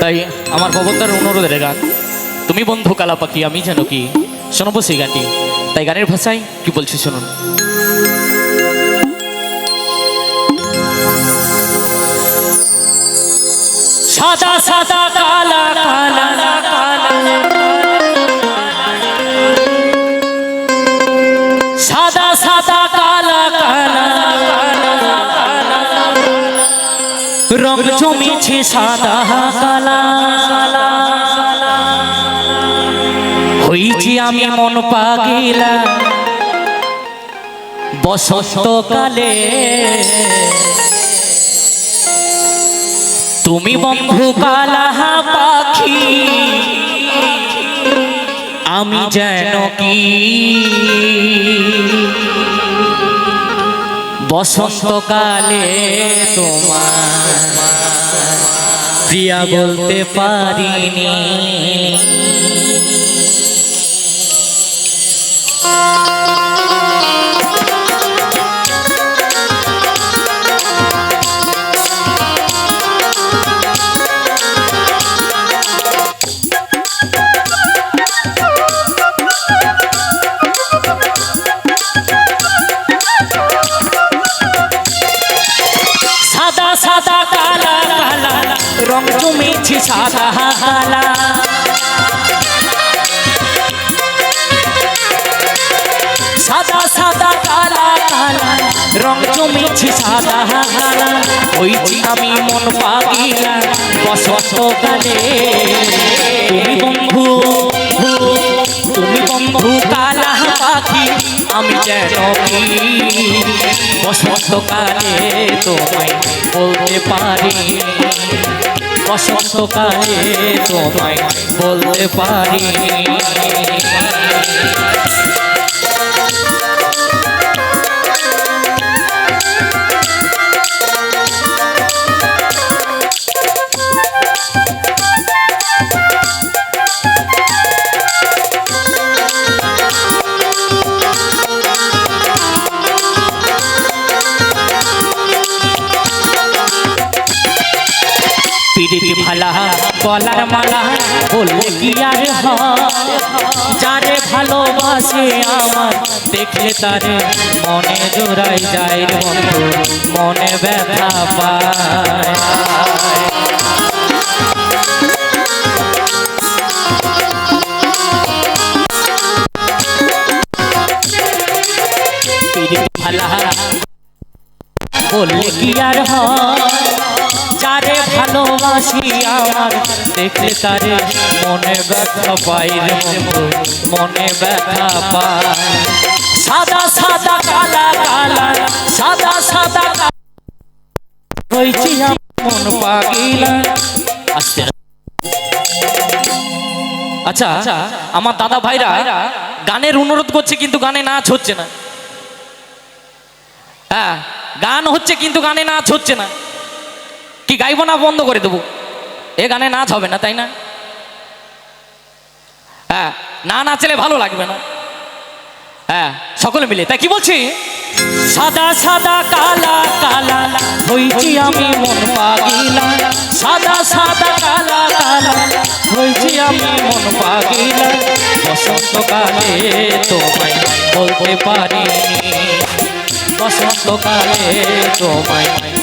তাই আমার ভবতার অনুরোধের গান। তুমি বন্ধু কালা পাখি আমি যেন কি? শোনাবো সেই গানটি। তাই গানের ভাষায় কি বলছি শুনুন। সাদা সাদা কালা কালা রং জমেছে সাদা কালা। হইছি আমি মন পাগিলা। বসন্তকালে তুমি বন্ধু কালা পাখি। আমি যেন কি বসন্তকালে প্রিয়া বলতে পারিনি। রং জমেছে সাদা কালা সাদা সাদা কালা কালা রং জমেছে সাদা কালা হইছি আমি মন পাগিলা বসন্তকালে তুমি বন্ধু আমি যেন কি? বসন্তকালে তোমায় বলতে পারি। বসন্তকালে তোমায় বলতে পারি। পিড়িতি ভালা গলার মালা বললে কি আর? যারে ভালোবাসে আমার, দেখলে তারে মনে জোড়াই যায় বন্ধু, মনে ব্যথা পায় ভালা বললে কি আর হয় যারে ভালোবাসি আমার, দেখলে তারে মনে ব্যথা পাই রে মনে ব্যথা পায়। সাদা সাদা কালা কালা, সাদা সাদা হয়েছি মন পাগিলা। আস্তে আচ্ছা আমার দাদা ভাইরা গানের অনুরোধ করছে, কিন্তু গানে নাচ হচ্ছে না। হ্যাঁ গান হচ্ছে, কিন্তু গানে নাচ হচ্ছে না। কি গাইবো না বন্ধ করে দেবো? এ গানে নাচ হবে না, তাই না? হ্যাঁ না নাচলে ভালো লাগবে না। হ্যাঁ সকলে মিলে। তাই কি বলছি? সাদা সাদা, কালা কালা, হইছি আমি মন পাগিলা। সাদা সাদা, কালা কালা, হইছি আমি মন পাগিলা। বসন্তকালে তোমায় বলতে পারিনি। বসন্তকালে তোমায়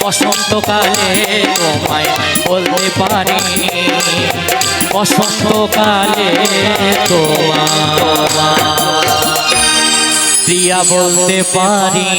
বসন্তকালে তোমায় বলতে পারি। বসন্তকালে তোমার প্রিয়া বলতে পারি।